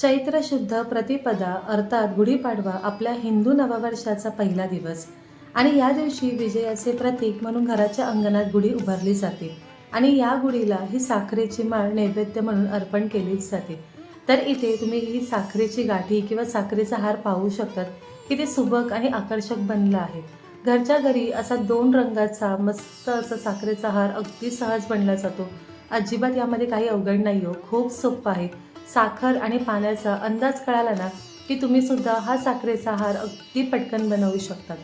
चैत्र शुद्ध प्रतिपदा अर्थात गुढीपाडवा आपल्या हिंदू नववर्षाचा पहिला दिवस. आणि या दिवशी विजयाचे प्रतीक म्हणून घराच्या अंगणात गुढी उभारली जाते. आणि या गुढीला ही साखरेची माळ नैवेद्य म्हणून अर्पण केलीच जाते. तर इथे तुम्ही ही साखरेची गाठी किंवा साखरेचा हार पाहू शकतात की ते सुबक आणि आकर्षक बनलं आहे. घरच्या घरी असा दोन रंगाचा मस्त असा साखरेचा हार अगदी सहज बनला जातो. अजिबात यामध्ये काही अवघड नाही हो खूप सोपं आहे. साखर आणि पाण्याचा अंदाज कळाला ना की तुम्ही सुद्धा हा साखरेचा हार अगदी पटकन बनवू शकतात.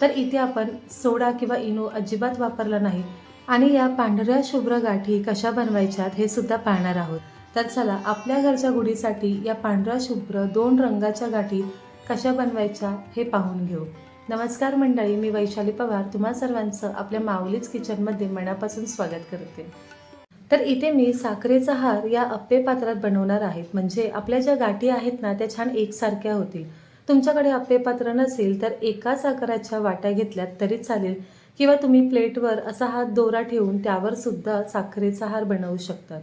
तर इथे आपण सोडा किंवा इनो अजिबात वापरला नाही आणि या पांढऱ्या शुभ्र गाठी कशा बनवायच्यात हे सुद्धा पाहणार आहोत. तर चला आपल्या घरच्या गुढीसाठी या पांढऱ्या शुभ्र दोन रंगाच्या गाठी कशा बनवायच्या हे पाहून घेऊ. नमस्कार मंडळी मी वैशाली पवार. तुम्हा सर्वांचं आपल्या माऊलीच किचनमध्ये मनापासून स्वागत करते. तर इथे मी साखरेचा हार या अप्पे पात्रात बनवणार आहेत. म्हणजे आपल्या ज्या गाठी आहेत ना त्या छान एकसारख्या होतील. तुमच्याकडे अप्पे पात्र नसेल तर एकाच आकाराच्या वाट्या घेतल्यात तरी चालेल. किंवा तुम्ही प्लेटवर असा हात दोरा ठेवून त्यावर सुद्धा साखरेचा हार बनवू शकतात.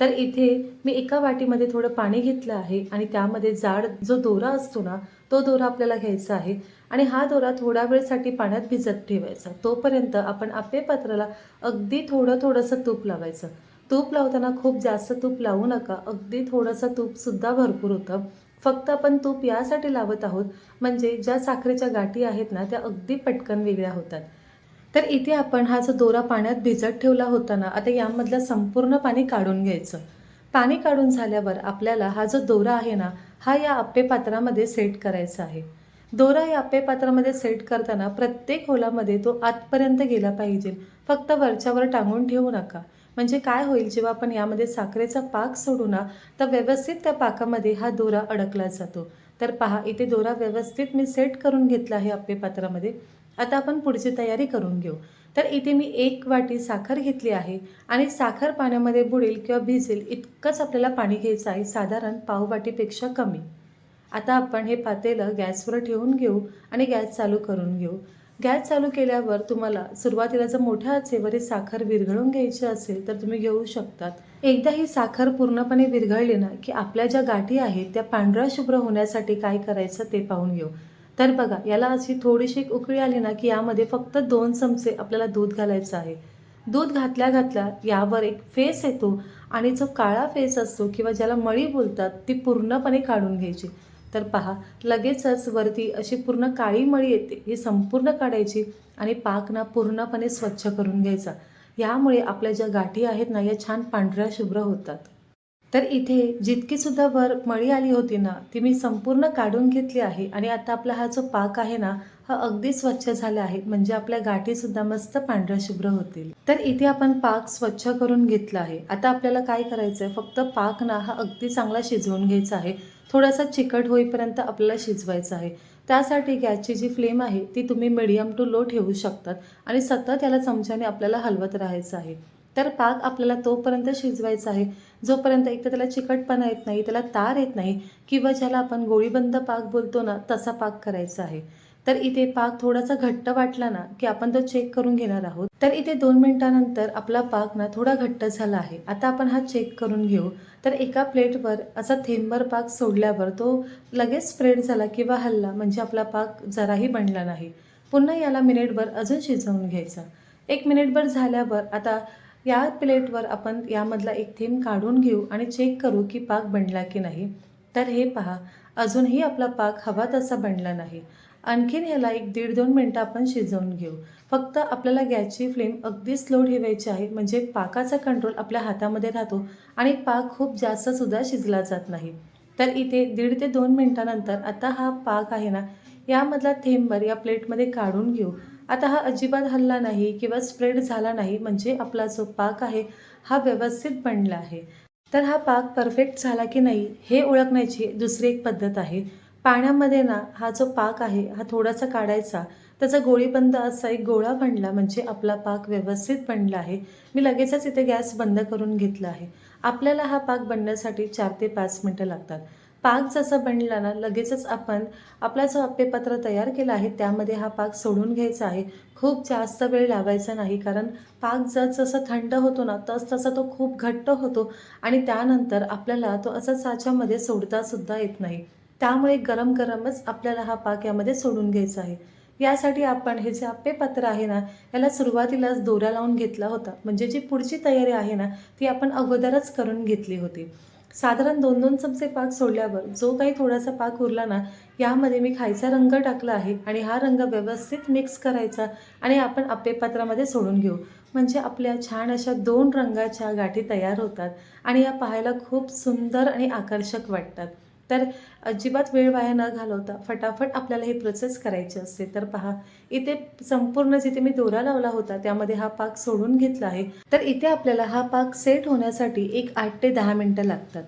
तर इथे मी एका वाटीमध्ये थोडं पाणी घेतलं आहे आणि त्यामध्ये जाड जो दोरा असतो ना तो दोरा आपल्याला घ्यायचा आहे. आणि हा दोरा थोडा वेळसाठी पाण्यात भिजत ठेवायचा. तोपर्यंत आपण आप्पे पात्राला अगदी थोडं थोडंसं तूप लावायचं. तूप लावताना खूप जास्त तूप लावू नका. अगदी थोडंसं तूपसुद्धा भरपूर होतं. फक्त आपण तूप यासाठी लावत आहोत म्हणजे ज्या साखरेच्या गाठी आहेत ना त्या अगदी पटकन वेगळ्या होतात. तर इथे आपण हा जो दोरा पाण्यात भिजत ठेवला होता ना आता यामधलं संपूर्ण पाणी काढून घ्यायचं. पाणी काढून झाल्यावर आपल्याला हा जो दोरा आहे ना हा या आप्पे पात्रामध्ये सेट करायचा आहे. दोरा या आप्पे पात्रामध्ये सेट करताना प्रत्येक होलामध्ये तो आतपर्यंत गेला पाहिजे. फक्त वरच्यावर टांगून ठेवू नका. म्हणजे काय होईल जेव्हा आपण यामध्ये साखरेचा पाक सोडू ना तर व्यवस्थित त्या पाकामध्ये हा दोरा अडकला जातो. तर पहा इथे दोरा व्यवस्थित मी सेट करून घेतला आहे आप्पे पात्रामध्ये. आता आपण पुढची तयारी करून घेऊ. तर इथे मी एक वाटी साखर घेतली आहे आणि साखर पाण्यामध्ये बुडेल किंवा भिजेल इतकंच आपल्याला पाणी घ्यायचं आहे साधारण पाव वाटीपेक्षा कमी. आता आपण हे पातेलं गॅसवर ठेवून घेऊ आणि गॅस चालू करून घेऊ. गॅस चालू केल्यावर तुम्हाला सुरुवातीला जर मोठ्या आचेवर ही साखर विरघळून घ्यायची असेल तर तुम्ही घेऊ शकतात. एकदा ही साखर पूर्णपणे विरघळली ना की आपल्या ज्या गाठी आहेत त्या पांढऱ्या शुभ्र होण्यासाठी काय करायचं ते पाहून घेऊ. तर बघा याला अशी थोडीशी एक उकळी आली ना की यामध्ये फक्त दोन चमचे आपल्याला दूध घालायचं आहे. दूध घातल्या घातल्या यावर एक फेस येतो आणि जो काळा फेस असतो किंवा ज्याला मळी बोलतात ती पूर्णपणे काढून घ्यायची. तर पहा लगेचच वरती अशी पूर्ण काळी मळी येते ही संपूर्ण काढायची आणि पाक ना पूर्णपणे स्वच्छ करून घ्यायचा. यामुळे आपल्या ज्या गाठी आहेत ना या छान पांढऱ्या शुभ्र होतात. तर इथे जितकी सुद्धा वर मळी आली होती ना ती मी संपूर्ण काढून घेतली आहे. आणि आता आपला हा जो पाक आहे ना हा अगदी स्वच्छ झाला आहे. म्हणजे आपल्या गाठी सुद्धा मस्त पांढऱ्या शुभ्र होतील. तर इथे आपण पाक स्वच्छ करून घेतला आहे. आता आपल्याला काय करायचं आहे फक्त पाक ना हा अगदी चांगला शिजवून घ्यायचा आहे. थोडासा चिकट होईपर्यंत आपल्याला शिजवायचं आहे. त्यासाठी गॅसची जी फ्लेम आहे ती तुम्ही मिडियम टू लो ठेवू शकतात. आणि सतत याला चमच्याने आपल्याला हलवत राहायचं आहे. तर पाक आपल्याला तोपर्यंत शिजवायचा आहे जोपर्यंत एक तर त्याला चिकटपणा येत नाही त्याला तार येत नाही किंवा ज्याला आपण गोळीबंद पाक बोलतो ना तसा पाक करायचा आहे. तर इथे पाक थोडासा घट्ट वाटला ना की आपण तो चेक करून घेणार आहोत. तर इथे दोन मिनिटानंतर आपला पाक ना थोडा घट्ट झाला आहे. आता आपण हा चेक करून घेऊ. तर एका प्लेटवर असा थेंबर पाक सोडल्यावर तो लगेच स्प्रेड झाला किंवा हल्ला म्हणजे आपला पाक जराही बनला नाही. पुन्हा याला मिनिटभर अजून शिजवून घ्यायचा. एक मिनिटभर झाल्यावर आता या प्लेटवर आपण यामधला एक थेंब काढून घेऊ आणि चेक करू की पाक बनला की नाही. तर हे पहा अजूनही आपला पाक हवा तसा बनला नाही. आणखीन ह्याला एक दीड दोन मिनटं आपण शिजवून घेऊ. फक्त आपल्याला गॅसची फ्लेम अगदी स्लो ठेवायची आहे म्हणजे पाकाचा कंट्रोल आपल्या हातामध्ये राहतो आणि पाक खूप जास्तसुद्धा शिजला जात नाही. तर इथे दीड ते दोन मिनटानंतर आता हा पाक आहे ना यामधला थेंबर या प्लेटमध्ये काढून घेऊ. आता हा अजिबात हल्ला नाही किंवा स्प्रेड झाला नाही म्हणजे आपला जो पाक आहे हा व्यवस्थित बनला आहे. तर हा पाक परफेक्ट झाला की नाही हे ओळखण्याची दुसरी एक पद्धत आहे. पाण्यामध्ये ना हा जो पाक आहे हा थोडासा काढायचा. त्याचा गोळीबंद असा एक गोळा बनला म्हणजे आपला पाक व्यवस्थित बनला आहे. मी लगेचच इथे गॅस बंद करून घेतला आहे. आपल्याला हा पाक बनण्यासाठी चार ते पाच मिनटं लागतात. पाक जसा बनला ना लगेचच आपण आपला जो आप्पेपत्र तयार केला आहे त्यामध्ये हा पाक सोडून घ्यायचा आहे. खूप जास्त वेळ लावायचा नाही कारण पाक जसजसा थंड होतो ना तस तसा तो खूप घट्ट होतो आणि त्यानंतर आपल्याला तो असा साच्यामध्ये सोडतासुद्धा येत नाही. त्यामुळे गरम गरमच आपल्याला हा पाक यामध्ये सोडून घ्यायचा आहे. यासाठी आपण हे जे आप्पेपत्र आहे ना याला सुरुवातीलाच दोरा लावून घेतला होता. म्हणजे जी पुढची तयारी आहे ना ती आपण अगोदरच करून घेतली होती. साधारण दोन दोन चमचे पाक सोडल्यावर जो काही थोडासा पाक उरला ना यामध्ये मी खायचा रंग टाकला आहे आणि हा रंग व्यवस्थित मिक्स करायचा आणि आपण आप्पेपात्रामध्ये सोडून घेऊ. म्हणजे आपल्या छान अशा दोन रंगाच्या गाठी तयार होतात आणि या पाहायला खूप सुंदर आणि आकर्षक वाटतात. तर अजिबात वेळ वाया न घालवता फटाफट आपल्याला हे प्रोसेस करायची असते. तर पहा इथे संपूर्ण जिथे मी दोरा लावला होता त्यामध्ये हा पाक सोडून घेतला आहे. तर इथे आपल्याला हा पाक सेट होण्यासाठी एक आठ ते दहा मिनटं लागतात.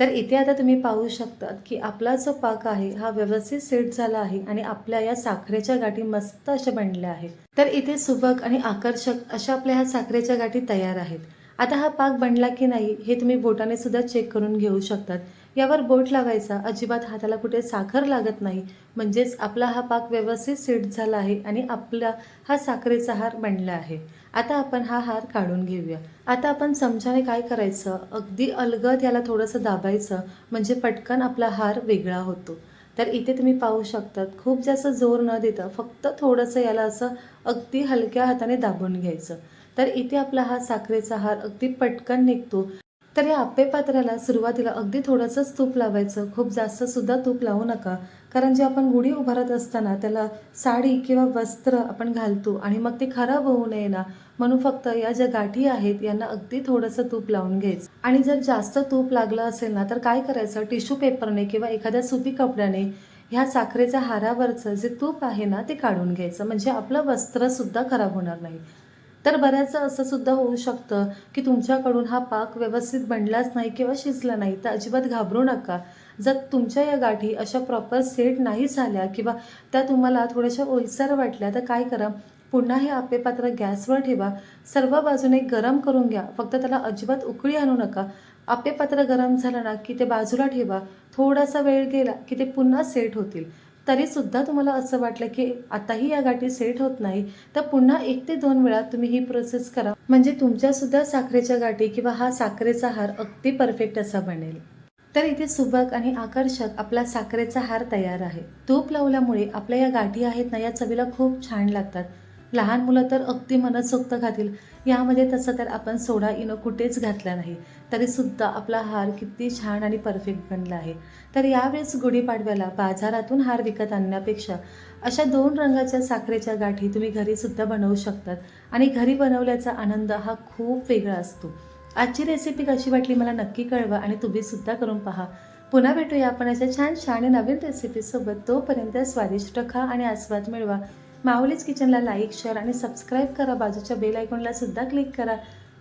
तर इथे आता तुम्ही पाहू शकतात की आपला जो पाक आहे हा व्यवस्थित सेट झाला आहे आणि आपल्या या साखरेच्या गाठी मस्त अशा बनल्या आहेत. तर इथे सुबक आणि आकर्षक अशा आपल्या ह्या साखरेच्या गाठी तयार आहेत. आता हा पाक बनला की नाही हे तुम्ही बोटाने सुद्धा चेक करून घेऊ शकतात. यावर बोट लावायचा. अजिबात हाताला कुठे साखर लागत नाही. म्हणजेच आपला हा पाक व्यवस्थित सेट झाला आहे आणि आपला हा साखरेचा हार बनला आहे. आता आपण हा हार काढून घेऊया. आता आपण चमच्याने काय करायचं? अगदी अलगद याला थोडंसं दाबायचं. म्हणजे पटकन आपला हार वेगळा होतो. तर इथे तुम्ही पाहू शकतात खूप जास्त जोर न देता फक्त थोडंसं याला असं अगदी हलक्या हाताने दाबून घ्यायचं. तर इथे आपला हा साखरेचा हार अगदी पटकन निघतो. तर या आप्पेपात्राला सुरुवातीला अगदी थोडंसंच तूप लावायचं. खूप जास्त सुद्धा तूप लावू नका. कारण जे आपण गुढी उभारत असताना त्याला साडी किंवा वस्त्र आपण घालतो आणि मग ते खराब होऊ नये ना म्हणून फक्त या ज्या गाठी आहेत यांना अगदी थोडंसं तूप लावून घ्यायचं. आणि जर जास्त तूप लागलं असेल ना तर काय करायचं? टिश्यू पेपरने किंवा एखाद्या सुती कपड्याने ह्या साखरेच्या हारावरचं जे तूप आहे ना ते काढून घ्यायचं. म्हणजे आपलं वस्त्रसुद्धा खराब होणार नाही. तर बऱ्याचदा असं सुद्धा होऊ शकतं की तुमच्याकडून हा पाक व्यवस्थित बनलाच नाही किंवा शिजला नाही तर अजिबात घाबरू नका. जर तुमच्या या गाठी अशा प्रॉपर सेट नाही झाल्या किंवा त्या तुम्हाला थोड्याशा ओलसर वाटल्या तर काय करा? पुन्हा हे आपेपात्र गॅसवर ठेवा. सर्व बाजूने गरम करून घ्या. फक्त त्याला अजिबात उकळी आणू नका. आपेपात्र गरम झालं ना की ते बाजूला ठेवा. थोडासा वेळ गेला की ते पुन्हा सेट होतील. तरीसुद्धा तुम्हाला असं वाटलं की आताही या गाठी सेट होत नाही तर पुन्हा एक ते दोन वेळा तुम्ही ही प्रोसेस करा. म्हणजे तुमच्यासुद्धा साखरेच्या गाठी किंवा हा साखरेचा हार अगदी परफेक्ट असा बनेल. तर इथे सुबक आणि आकर्षक आपला साखरेचा हार तयार आहे. तूप लावल्यामुळे आपल्या या गाठी आहेत ना या चवीला खूप छान लागतात. लहान मुलं तर अगदी मनसोक्त खातील. यामध्ये तसं तर आपण सोडा इनो कुठेच घातला नाही. तरीसुद्धा आपला हार किती छान आणि परफेक्ट बनला आहे. तर यावेळेस गुढीपाडव्याला बाजारातून हार विकत आणण्यापेक्षा अशा दोन रंगाच्या साखरेच्या गाठी तुम्ही घरीसुद्धा बनवू शकतात आणि घरी बनवल्याचा आनंद हा खूप वेगळा असतो. आजची रेसिपी कशी वाटली मला नक्की कळवा आणि तुम्हीसुद्धा करून पहा. पुन्हा भेटूया आपण अशा छान छान आणि नवीन रेसिपीसोबत तोपर्यंत स्वादिष्ट खा आणि आस्वाद मिळवा. माऊलीच किचनला लाईक शेअर आणि सबस्क्राईब करा. बाजूच्या बेल आयकॉनला सुद्धा क्लिक करा.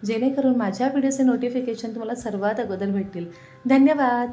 जेणेकरून माझ्या व्हिडिओचे नोटिफिकेशन तुम्हाला सर्वात अगोदर भेटतील. धन्यवाद.